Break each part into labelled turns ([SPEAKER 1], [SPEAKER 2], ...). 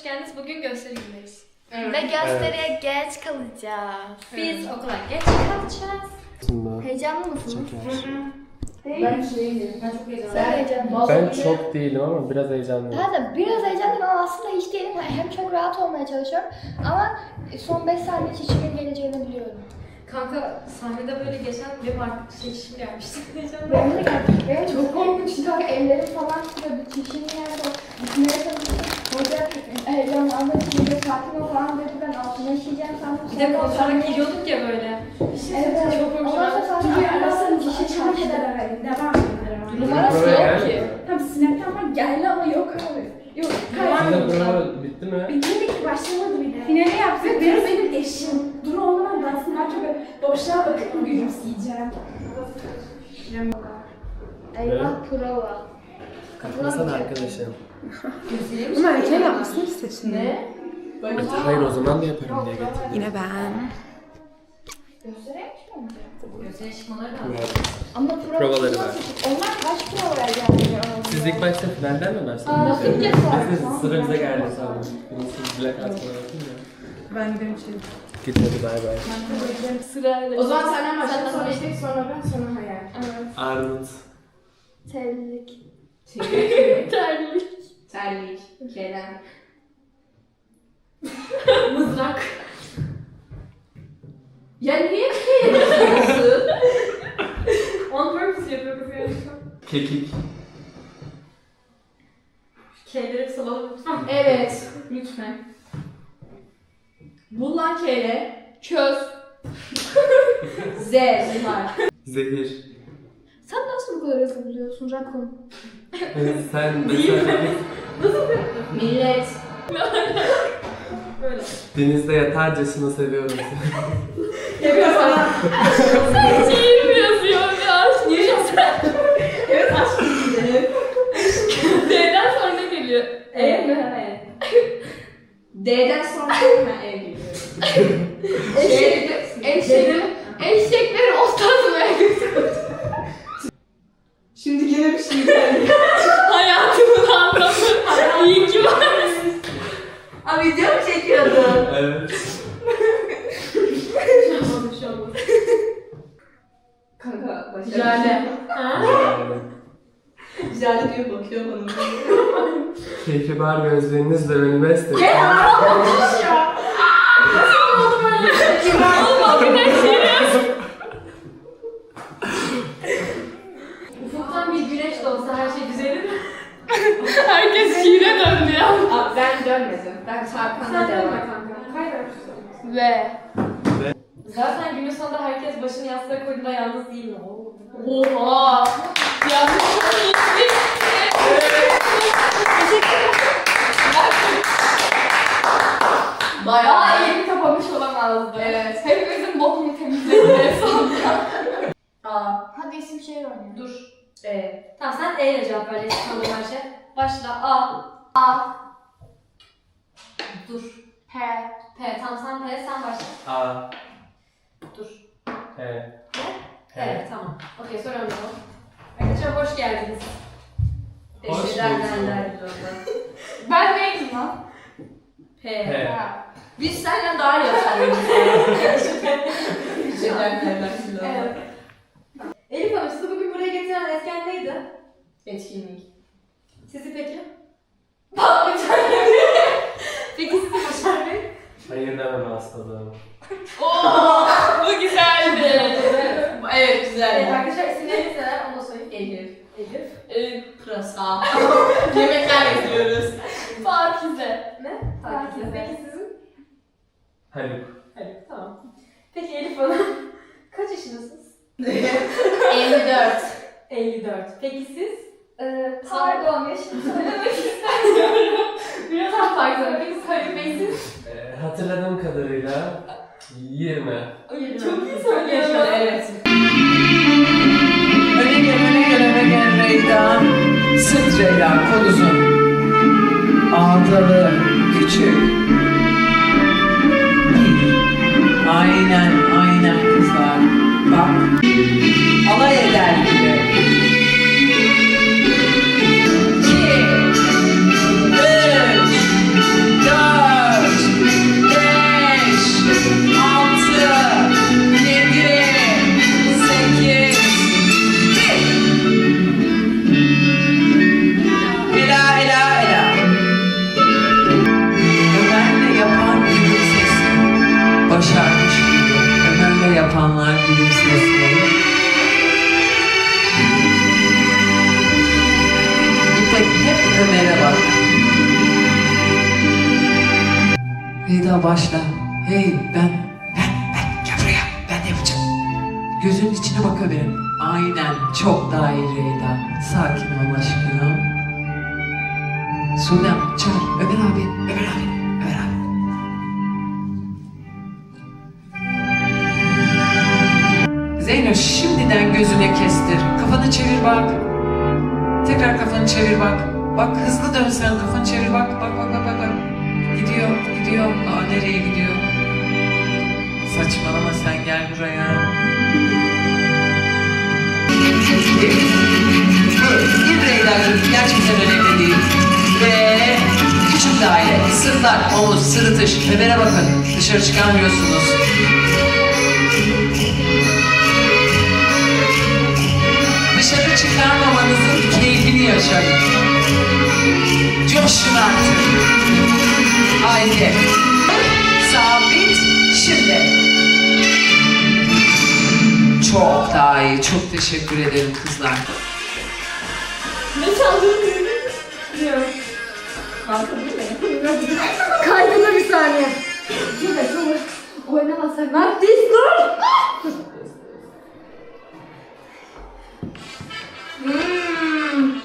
[SPEAKER 1] hoş geldiniz. Bugün gösterimdeyiz.
[SPEAKER 2] Ve gösteriye geç kalacağız.
[SPEAKER 1] Biz okula geç kalacağız.
[SPEAKER 3] aslında.
[SPEAKER 2] Heyecanlı mısınız?
[SPEAKER 4] Ben şeyim. Ben çok heyecanlıyım.
[SPEAKER 2] Sen heyecanlı
[SPEAKER 3] Ben çok değilim ama biraz heyecanlıyım.
[SPEAKER 2] Ben de biraz heyecanlıyım ama aslında hiç değilim. Hem çok rahat olmaya çalışıyorum ama son 5 saniye çişimin geleceğini biliyorum.
[SPEAKER 1] Kanka sahnede böyle geçen bir park şey çişim gelmişti. Heyecanlı.
[SPEAKER 2] Benim de. Benim çok korkunçtu kanka ellerim falan titriyor. Çişimi yerde gitmeye çalıştım. Hoca heyecanlandı. Hoca sakin ol falan dedi. Ben altına işeyeceğim sandım.
[SPEAKER 1] Bir de konuşarak giriyorduk ya böyle.
[SPEAKER 2] Evet.
[SPEAKER 1] Çok
[SPEAKER 2] Ondan sonra sonra
[SPEAKER 4] arasını
[SPEAKER 2] çişi
[SPEAKER 4] çişe
[SPEAKER 2] çarptı.
[SPEAKER 4] kadar verin. Devam edin.
[SPEAKER 2] Numarası yok ki.
[SPEAKER 3] geldi.
[SPEAKER 4] Tam sinekten falan geldi ama yok abi. Yok.
[SPEAKER 3] Sizin
[SPEAKER 4] Kayboldu.
[SPEAKER 3] prova bitti mi?
[SPEAKER 4] Ki başlamadı bile. Finali yaptık. Benim benim eşim. Dur olmadan ben sınavda böyle boşluğa bakıp mı gülümseyeceğim?
[SPEAKER 2] Eyvah prova.
[SPEAKER 3] Katılsana arkadaşım.
[SPEAKER 5] Ama erken yapmışsın ki saçını.
[SPEAKER 4] Ne?
[SPEAKER 3] Hayır o zaman da yaparım diye getirdim.
[SPEAKER 5] Yine ben.
[SPEAKER 2] Göstereyim mi?
[SPEAKER 1] Gösteri çıkmaları da
[SPEAKER 2] Ama prova
[SPEAKER 3] Provaları var.
[SPEAKER 2] Onlar kaç provaya geldi?
[SPEAKER 3] Siz ilk başta finalden mi başladınız?
[SPEAKER 2] Nasıl ilk kez?
[SPEAKER 3] Siz sıra bize geldi sandım. Siz bile katılmadınız ya.
[SPEAKER 5] Ben gidelim şey.
[SPEAKER 3] Git hadi bay bay.
[SPEAKER 2] Sırayla.
[SPEAKER 4] O zaman senden
[SPEAKER 2] nasıl
[SPEAKER 4] Sonra işte sonra ben sonra hayal.
[SPEAKER 2] Evet.
[SPEAKER 3] Armut.
[SPEAKER 2] Terlik.
[SPEAKER 4] Terlik.
[SPEAKER 2] Terlik.
[SPEAKER 4] Terlik. Kerem.
[SPEAKER 1] Mızrak.
[SPEAKER 4] Ya niye Kerem yapıyorsun?
[SPEAKER 1] On purpose yapıyor kız yani.
[SPEAKER 3] Kekik.
[SPEAKER 1] K'leri bir salalım lütfen.
[SPEAKER 4] evet. Lütfen. Bul lan kere. Çöz. Z. Var.
[SPEAKER 3] Zehir.
[SPEAKER 2] Sen nasıl bu kadar hızlı biliyorsun Rakun?
[SPEAKER 3] Sen mesela
[SPEAKER 4] Millet.
[SPEAKER 1] Böyle.
[SPEAKER 3] denizde yatarcasına seviyorum seni.
[SPEAKER 4] Yapıyor falan.
[SPEAKER 2] Şiir mi yazıyor ya? Niye yazıyor?
[SPEAKER 4] Evet aşkım.
[SPEAKER 2] D'den sonra ne geliyor?
[SPEAKER 4] E mi? Evet. D'den sonra hemen E geliyor.
[SPEAKER 2] Eşek, eşek, eşekleri ostasmaya götürüyor.
[SPEAKER 4] Şimdi gene bir şey geldi.
[SPEAKER 2] Anlamı. İyi ki var.
[SPEAKER 4] Aa video mu çekiyordun?
[SPEAKER 3] Evet.
[SPEAKER 4] Kanka başarılı.
[SPEAKER 2] Jale.
[SPEAKER 4] Jale diyor bakıyor bana.
[SPEAKER 3] Keyfibar gözlerinizle önüme estek.
[SPEAKER 1] Ufuktan bir güneş de olsa her şey düzelir.
[SPEAKER 2] Herkes şiire döndü ya.
[SPEAKER 4] Aa, ben dönmedim. Ben
[SPEAKER 1] Sen
[SPEAKER 4] devam.
[SPEAKER 1] kanka. Kayber.
[SPEAKER 2] Ve.
[SPEAKER 1] Zaten günün sonunda herkes başını yastığa koyduğunda yalnız değil mi? Oo.
[SPEAKER 2] Oha. Yanlış Daha
[SPEAKER 4] Bayağı.
[SPEAKER 2] elini kapamış olamazdı.
[SPEAKER 4] Evet.
[SPEAKER 2] Hepimizin bokunu temizledi sonra.
[SPEAKER 4] Aa.
[SPEAKER 2] Hadi isim şehir oynayalım.
[SPEAKER 1] Dur.
[SPEAKER 4] E.
[SPEAKER 1] Tamam sen E ile cevap ver. Sanırım her şey. Başla. A.
[SPEAKER 2] A.
[SPEAKER 1] Dur.
[SPEAKER 2] P.
[SPEAKER 1] P. Tamam sen P. Sen başla.
[SPEAKER 3] A.
[SPEAKER 1] Dur. Ne?
[SPEAKER 3] He.
[SPEAKER 1] Evet tamam. Okey soruyorum o zaman. Arkadaşlar hoş geldiniz.
[SPEAKER 3] Hoş bulduk.
[SPEAKER 2] Ben neydim lan?
[SPEAKER 4] P.
[SPEAKER 3] He.
[SPEAKER 2] Ha.
[SPEAKER 4] Biz senden daha iyi atarız.
[SPEAKER 1] Evet. Elif Hanım sizi bugün buraya getiren etken neydi?
[SPEAKER 4] Etkinlik.
[SPEAKER 1] Sizi peki? Peki sizi Başar Bey?
[SPEAKER 3] Hayır demem hastalığım.
[SPEAKER 2] Oo, bu güzeldi.
[SPEAKER 4] Evet
[SPEAKER 1] Evet,
[SPEAKER 4] güzel.
[SPEAKER 1] arkadaşlar isimleriniz neler onu da söyleyeyim.
[SPEAKER 4] Elif.
[SPEAKER 1] Elif.
[SPEAKER 4] Ee, pırasa. Yemekler yapıyoruz.
[SPEAKER 2] Pakize.
[SPEAKER 1] Ne? Takize. Peki sizin?
[SPEAKER 3] Haluk.
[SPEAKER 1] Evet tamam. Peki Elif Hanım kaç yaşındasınız?
[SPEAKER 4] 54.
[SPEAKER 1] 54. Peki siz?
[SPEAKER 2] Ee, pardon yaşını söylemek istemiyorum.
[SPEAKER 1] Biraz daha farklı. Peki Bey siz?
[SPEAKER 3] Ee, hatırladığım kadarıyla 20.
[SPEAKER 1] Çok iyi söylüyorsun.
[SPEAKER 4] Evet.
[SPEAKER 6] Öne gel, öne gel, öne gel Reyda. Sırt Reyda, kol uzun. Ağdalı, küçük. Aynen, aynen kızlar. Bak. Alay eder bak. Tekrar kafanı çevir bak. Bak hızlı dön sen kafanı çevir bak. Bak bak bak bak. Gidiyor gidiyor. Aa nereye gidiyor? Saçmalama sen gel buraya. Bir Reyda'cığım gerçekten önemli değil. Ve küçük daire, sırtlar, omuz, sırıtış, Ömer'e bakın. Dışarı çıkarmıyorsunuz. Dışarı çıkarmamanızın keyfini yaşayın. Coşun artık. Haydi. Sabit. Şimdi. Çok daha iyi. Çok teşekkür ederim kızlar.
[SPEAKER 1] Ne çaldığını biliyorum. Kaydına bir saniye.
[SPEAKER 2] Evet olur. Oynamasak.
[SPEAKER 1] Lan diz dur. Mmm.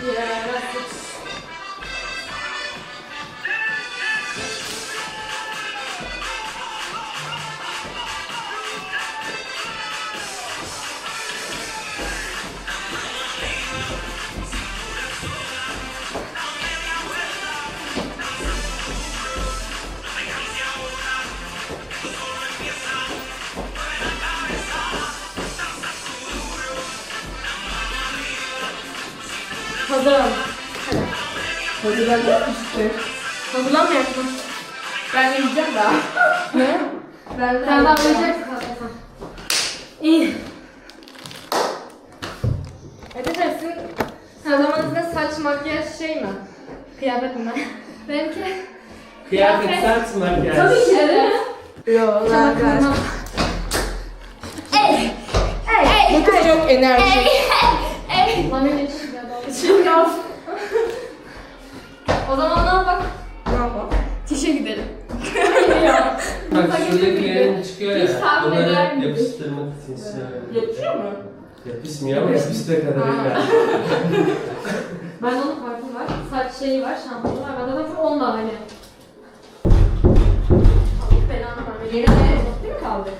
[SPEAKER 1] Yeah, that's Hazırlanmıyor musun?
[SPEAKER 4] Ben de yiyeceğim daha.
[SPEAKER 1] Ne?
[SPEAKER 2] Ben de
[SPEAKER 1] Sen daha oynayacaksın. İyi. Arkadaşlar sizin sıralamanızda saç, makyaj şey mi? Kıyafet mi? Benimki
[SPEAKER 3] Kıyafet sert makyaj.
[SPEAKER 1] tabii ki de değil mi?
[SPEAKER 5] Yok.
[SPEAKER 1] Tamam.
[SPEAKER 5] Bu kız çok enerjik.
[SPEAKER 1] Lan ne çıkıyor? O zaman ne yapalım? Çişe gidelim.
[SPEAKER 3] Bak şuradakilerin çıkıyor ya.
[SPEAKER 1] tahmin eder
[SPEAKER 3] Onları
[SPEAKER 1] miydin?
[SPEAKER 3] yapıştırmak için şey
[SPEAKER 5] Yapışıyor mu?
[SPEAKER 3] Yapışmıyor ama yapıştığı kadarıyla.
[SPEAKER 1] Ben onun farkı var. Saç şeyi var, şampuanı var. Ben zaten full onunla hani. Allah belanı verme. Yeni ne? Değil mi kaldı?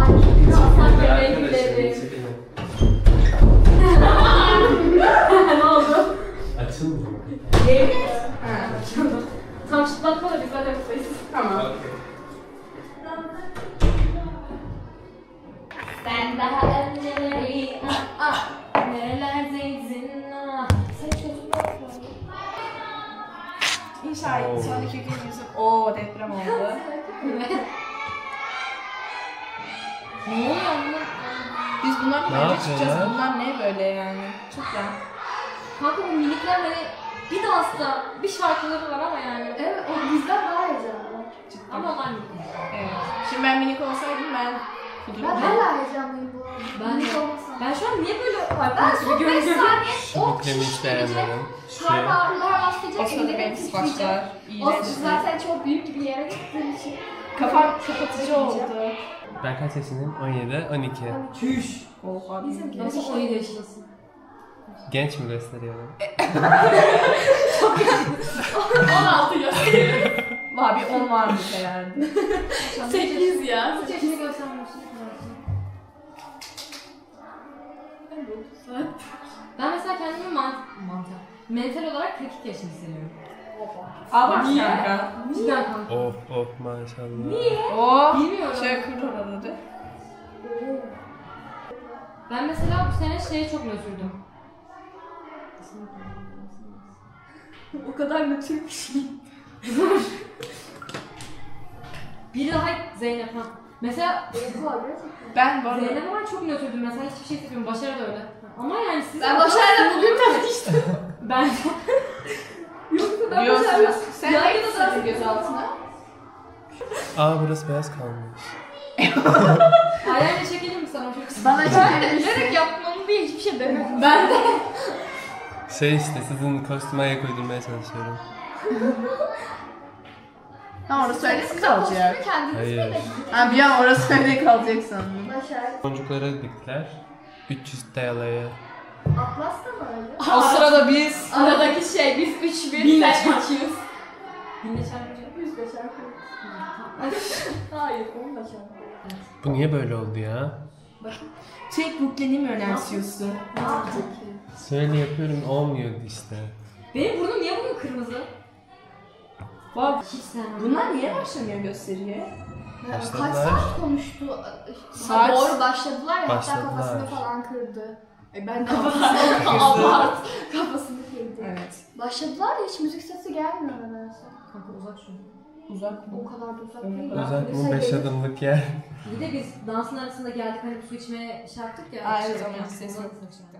[SPEAKER 1] Ay, biraz
[SPEAKER 3] Ve
[SPEAKER 1] saç
[SPEAKER 3] arkadaşlarım
[SPEAKER 1] renkleri.
[SPEAKER 3] çekelim.
[SPEAKER 1] Ne oldu?
[SPEAKER 3] Açılmıyor mu?
[SPEAKER 1] Tam çıtlatma da biz zaten buradayız.
[SPEAKER 5] Tamam.
[SPEAKER 1] Ben daha önceleri ah ah nerelerdeydin ah
[SPEAKER 5] İnşallah sonraki gün Yusuf o deprem oldu.
[SPEAKER 1] Ne oluyor lan?
[SPEAKER 5] Biz bunlarla
[SPEAKER 3] Ne yapıyorlar?
[SPEAKER 5] çıkacağız. Bunlar ne böyle yani? Çok ya.
[SPEAKER 1] Kanka bu minikler hani bir dansta bir şarkıları var ama yani.
[SPEAKER 2] Evet o bizden daha heyecanlı.
[SPEAKER 1] Ama onlar minik.
[SPEAKER 5] Evet. Şimdi ben minik olsaydım ben
[SPEAKER 2] Ben hala heyecanlıyım bu arada.
[SPEAKER 1] Ben
[SPEAKER 2] Minik olmasam.
[SPEAKER 1] Ben şu an niye böyle
[SPEAKER 2] Ben son
[SPEAKER 1] gibi
[SPEAKER 2] 5
[SPEAKER 1] görünüyorum?
[SPEAKER 2] saniye o
[SPEAKER 3] buklemi hiç beğenmedim. Şu.
[SPEAKER 2] Karnı ağrılar başlayacak.
[SPEAKER 5] O sırada
[SPEAKER 2] ellerim
[SPEAKER 5] benim
[SPEAKER 2] titreyecek.
[SPEAKER 5] saçlar
[SPEAKER 2] O
[SPEAKER 5] iğrençti.
[SPEAKER 2] zaten çok büyük bir yere gittiğim için.
[SPEAKER 5] Kafam kapatıcı oldu.
[SPEAKER 3] Ben kaç yaşındayım? 17, 12.
[SPEAKER 5] Çüş. Oha.
[SPEAKER 2] Bizim
[SPEAKER 1] Nasıl 17 yaşındasın?
[SPEAKER 3] Genç mi gösteriyorum?
[SPEAKER 1] 16 yaş.
[SPEAKER 5] Var bir 10 varmış herhalde.
[SPEAKER 1] 8 ya.
[SPEAKER 2] Hiç yaşını göstermemiştim.
[SPEAKER 1] Ben mesela kendimi mant mantar. Mental olarak 42 yaşında hissediyorum.
[SPEAKER 5] Abart
[SPEAKER 1] Niye?
[SPEAKER 5] kanka.
[SPEAKER 1] Cidden kanka.
[SPEAKER 3] Oh oh maşallah. Niye?
[SPEAKER 5] Oh.
[SPEAKER 1] Bilmiyorum.
[SPEAKER 5] Şöyle kır oraları.
[SPEAKER 1] Ben mesela bu sene şeye çok nötrdüm.
[SPEAKER 2] O kadar nötr bir şey.
[SPEAKER 1] Biri daha Zeynep ha. Mesela
[SPEAKER 5] Ben arada
[SPEAKER 1] Zeynep'e ben çok nötrdüm mesela hiçbir şey hissetmiyorum. Başarı da öyle. Ama yani siz...
[SPEAKER 2] Ben Başar'la bugün tanıştım.
[SPEAKER 1] Ben...
[SPEAKER 2] Ben
[SPEAKER 5] Yok,
[SPEAKER 2] Başar'la.
[SPEAKER 5] sen
[SPEAKER 2] Yargıda
[SPEAKER 5] ne
[SPEAKER 2] da-
[SPEAKER 5] hissettin göz altına?
[SPEAKER 3] Aa burası beyaz kalmış.
[SPEAKER 1] Ayağıyla çekelim mi sana çok kısa?
[SPEAKER 2] Bana çok
[SPEAKER 1] Bilerek yapmamı değil hiçbir şey demedim. Ben de.
[SPEAKER 3] Şey işte sizin kostüme ayak uydurmaya çalışıyorum.
[SPEAKER 4] Ha orası öyle mi kalacak?
[SPEAKER 2] Kendiniz
[SPEAKER 3] Hayır.
[SPEAKER 2] mi?
[SPEAKER 4] Ha bir an orası öyle kalacak sandım.
[SPEAKER 2] Başar.
[SPEAKER 3] Boncukları diktiler. 300 TL'ye.
[SPEAKER 2] Atlas da mı öyle?
[SPEAKER 4] O sırada biz
[SPEAKER 2] Aradaki şey biz 3 bir
[SPEAKER 1] Binle
[SPEAKER 2] sen
[SPEAKER 1] çarp.
[SPEAKER 2] 200.
[SPEAKER 1] Binle çarpınca.
[SPEAKER 2] 100 de çarpı. Hayır 10 da çarpı.
[SPEAKER 3] Bu niye böyle oldu ya?
[SPEAKER 4] Tek bukleni mi önemsiyorsun?
[SPEAKER 2] Ne yaptık ki?
[SPEAKER 3] Söyle yapıyorum olmuyordu işte.
[SPEAKER 1] Benim burnum niye bugün kırmızı?
[SPEAKER 4] Bak
[SPEAKER 1] Hiç sevmem.
[SPEAKER 4] bunlar niye başlamıyor gösteriye?
[SPEAKER 2] Kaç
[SPEAKER 3] Başladılar.
[SPEAKER 2] saat konuştu?
[SPEAKER 4] Saat-
[SPEAKER 2] Doğru başladılar ya hatta
[SPEAKER 3] Başladılar.
[SPEAKER 2] kafasını falan kırdı.
[SPEAKER 4] E ben de
[SPEAKER 2] Abart. Kafasını kırdı.
[SPEAKER 4] Evet.
[SPEAKER 2] Başladılar ya hiç müzik sesi gelmiyor nedense.
[SPEAKER 1] Kanka uzak şu.
[SPEAKER 4] Uzak
[SPEAKER 2] O kadar da uzak değil.
[SPEAKER 3] Özellikle
[SPEAKER 2] Mesela
[SPEAKER 3] bu 5
[SPEAKER 2] gelir-
[SPEAKER 3] adımlık yer.
[SPEAKER 1] Bir de biz dansın arasında geldik hani su içmeye şey yaptık ya.
[SPEAKER 4] Aa,
[SPEAKER 1] şey
[SPEAKER 4] evet, sesi
[SPEAKER 1] ondan
[SPEAKER 4] yok.
[SPEAKER 1] çıktı.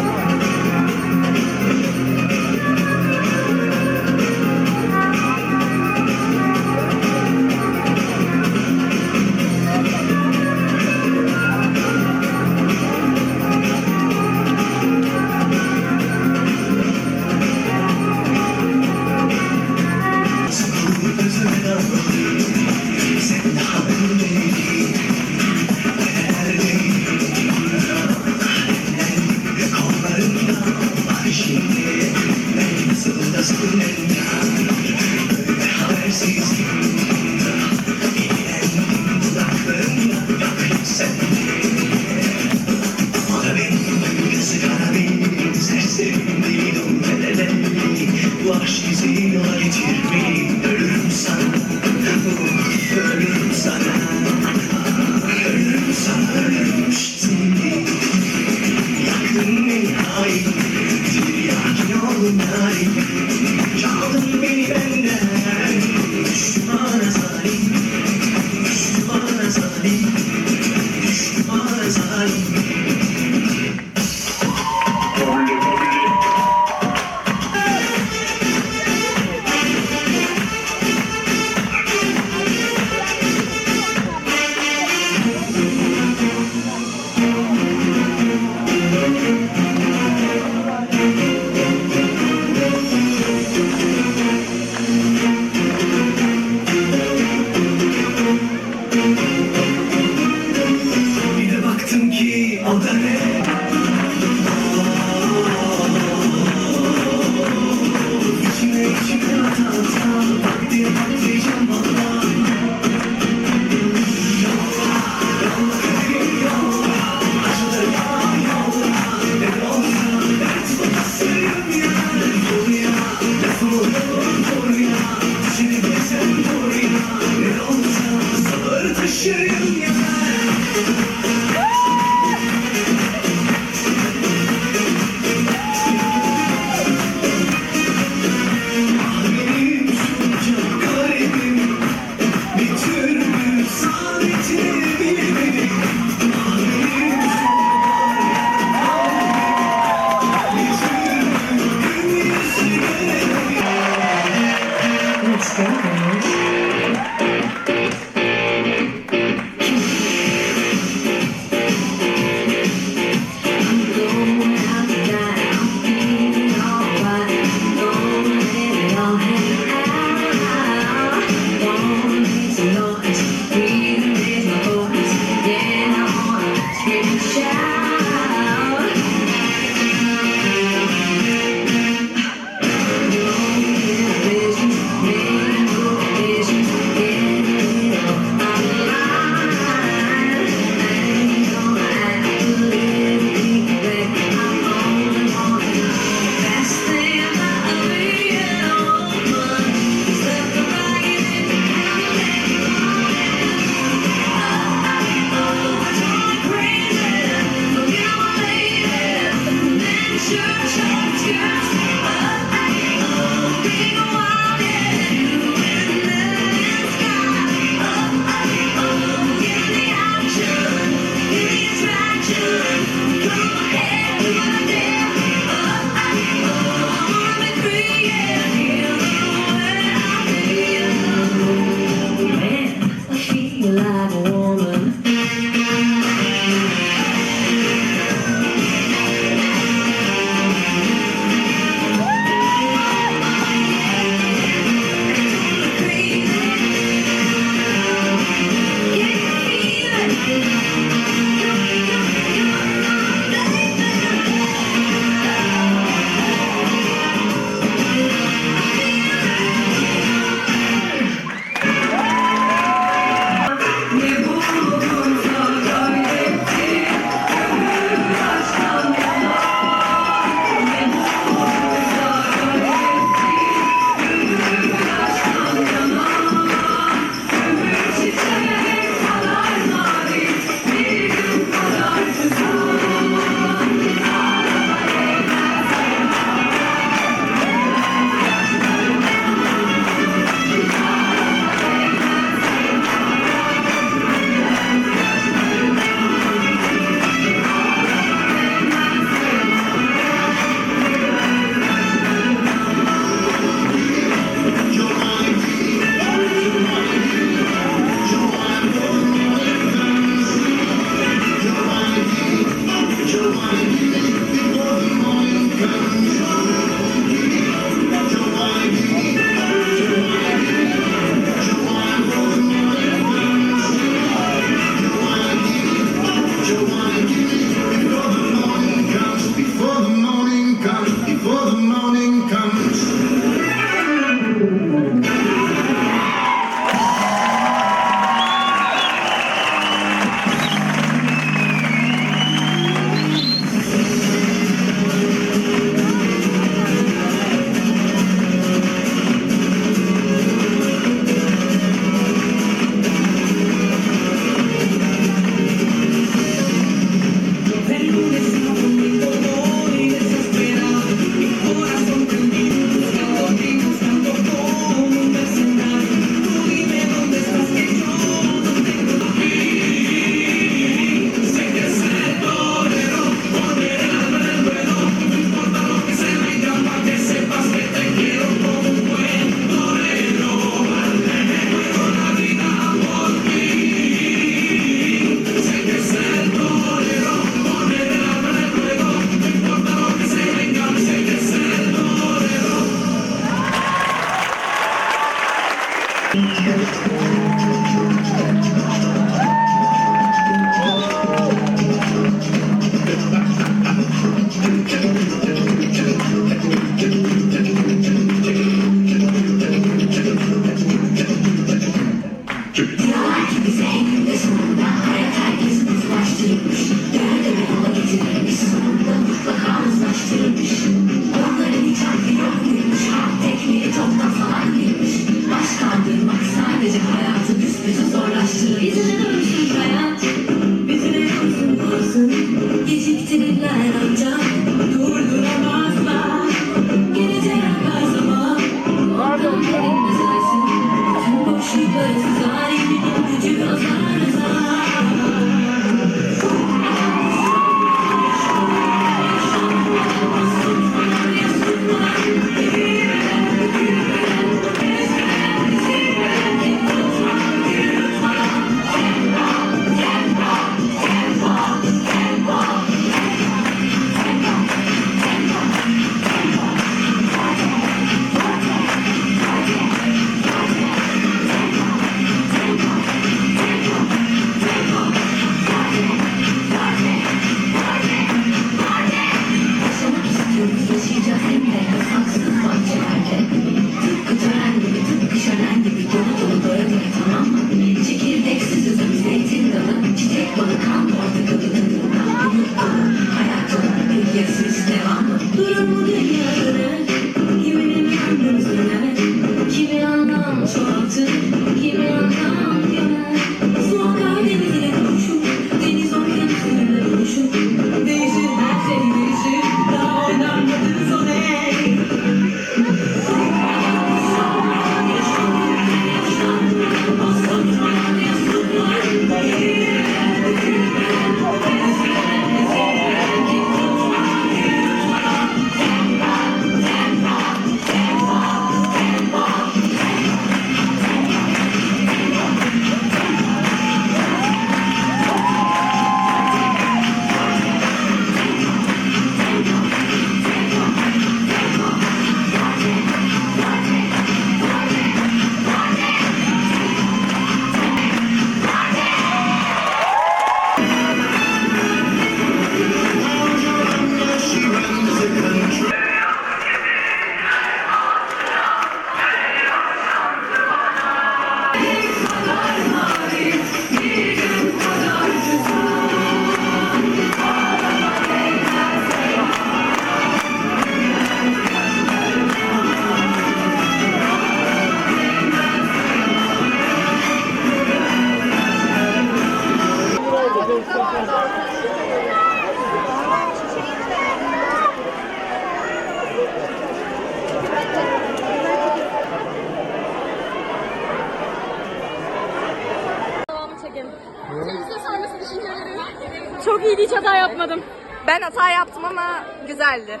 [SPEAKER 7] Yaptım ama güzeldi.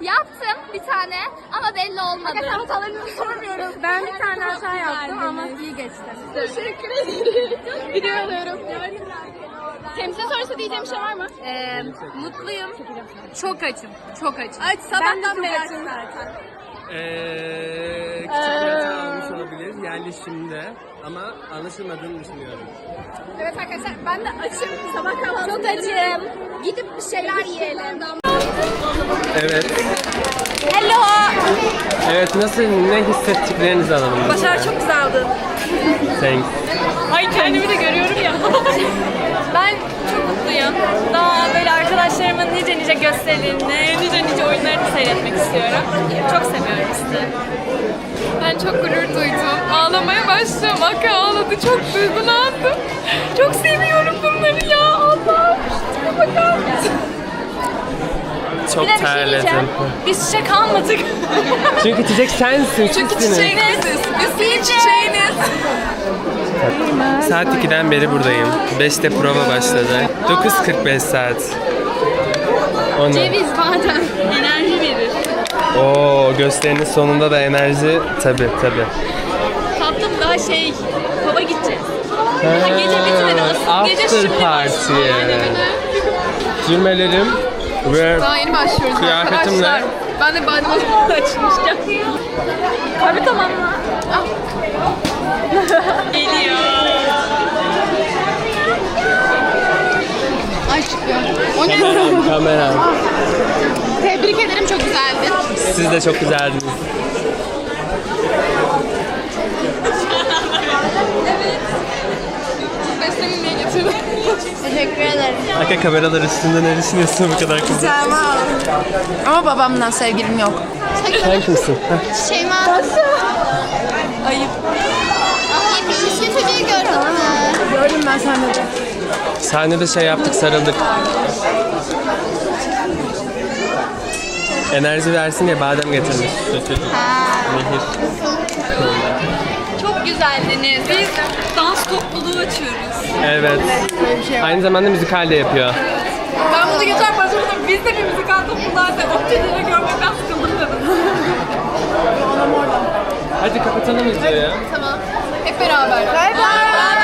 [SPEAKER 8] Yaptım bir tane ama belli olmadı.
[SPEAKER 5] Arkadaşlar hatalarınızı sormuyorum. Ben bir tane hata yaptım ama iyi geçti. Teşekkür ederim. Video alıyorum. Temsil sorusu diyeceğim bir şey var mı?
[SPEAKER 8] Ee, mutluyum. Çok açım. Çok açım.
[SPEAKER 5] Aç sabahtan beri açım zaten.
[SPEAKER 3] Eee küçük bir hata olmuş olabilir yerleşimde ama anlaşılmadığını düşünüyorum.
[SPEAKER 5] Evet arkadaşlar ben de açım. Sabah kahvaltı. Çok açım. Gidip bir şeyler yiyelim.
[SPEAKER 3] Evet.
[SPEAKER 5] Hello.
[SPEAKER 3] Evet nasıl ne hissettiklerinizi alalım.
[SPEAKER 7] Başar çok güzeldi.
[SPEAKER 3] Thanks.
[SPEAKER 5] Ay kendimi de görüyorum ya. ben çok mutluyum. Daha böyle arkadaşlarımın nice nice gösterilerini, nice nice oyunlarını seyretmek istiyorum. Çok seviyorum sizi. Ben çok gurur duydum. Ağlamaya başladım. Aka ağladı. Çok duygulandım. Çok seviyorum bunları ya. Allah. Şuna bakar mısın?
[SPEAKER 3] Çok
[SPEAKER 5] Bir de bir şey
[SPEAKER 3] terledim.
[SPEAKER 5] diyeceğim. Biz çiçek almadık.
[SPEAKER 3] Çünkü çiçek sensin. Çünkü
[SPEAKER 5] Çiçeğiniz. Biz bir çiçeğiniz.
[SPEAKER 3] Saat 2'den beri buradayım. 5'te prova başladı. 9.45 saat. O ne?
[SPEAKER 5] Ceviz, badem. Enerji.
[SPEAKER 3] Oo gösterinin sonunda da enerji tabi tabi.
[SPEAKER 5] Tatlım daha şey, baba gideceğiz. Ha, gece bitmedi asıl. Gece
[SPEAKER 3] After
[SPEAKER 5] şimdi
[SPEAKER 3] party.
[SPEAKER 5] başlıyor. Aynen öyle.
[SPEAKER 3] Cümlelerim ve
[SPEAKER 5] Daha yeni başlıyoruz
[SPEAKER 3] Kıyafetimle.
[SPEAKER 5] arkadaşlar. Ben de badem açmışken. Abi tamam mı? Geliyor. Ay çıkıyor. O ne?
[SPEAKER 3] kameram.
[SPEAKER 5] Tebrik ederim çok güzeldi.
[SPEAKER 3] Siz de çok güzeldiniz.
[SPEAKER 5] Beslenmeye getirdim.
[SPEAKER 8] Teşekkür ederim.
[SPEAKER 3] Arka kameralar üstünde ne düşünüyorsun bu kadar kızım?
[SPEAKER 7] Ama babamdan sevgilim yok.
[SPEAKER 3] Sen kimsin?
[SPEAKER 8] Şeyma. Ayıp. Ayıp. İlişki çocuğu gördün mü?
[SPEAKER 7] Gördüm ben sahnede.
[SPEAKER 3] Sahnede şey yaptık sarıldık. Enerji versin diye badem getirmiş. Nehir.
[SPEAKER 5] Çok güzeldiniz. Biz dans topluluğu açıyoruz.
[SPEAKER 3] Evet. Aynı zamanda müzikal de yapıyor.
[SPEAKER 5] Ben bunu geçen başladım. Biz de bir müzikal topluluğunda Opti'de görmekten sıkıldım dedim.
[SPEAKER 3] Hadi kapatalım videoyu.
[SPEAKER 5] Tamam. Hep beraber. Bay bay.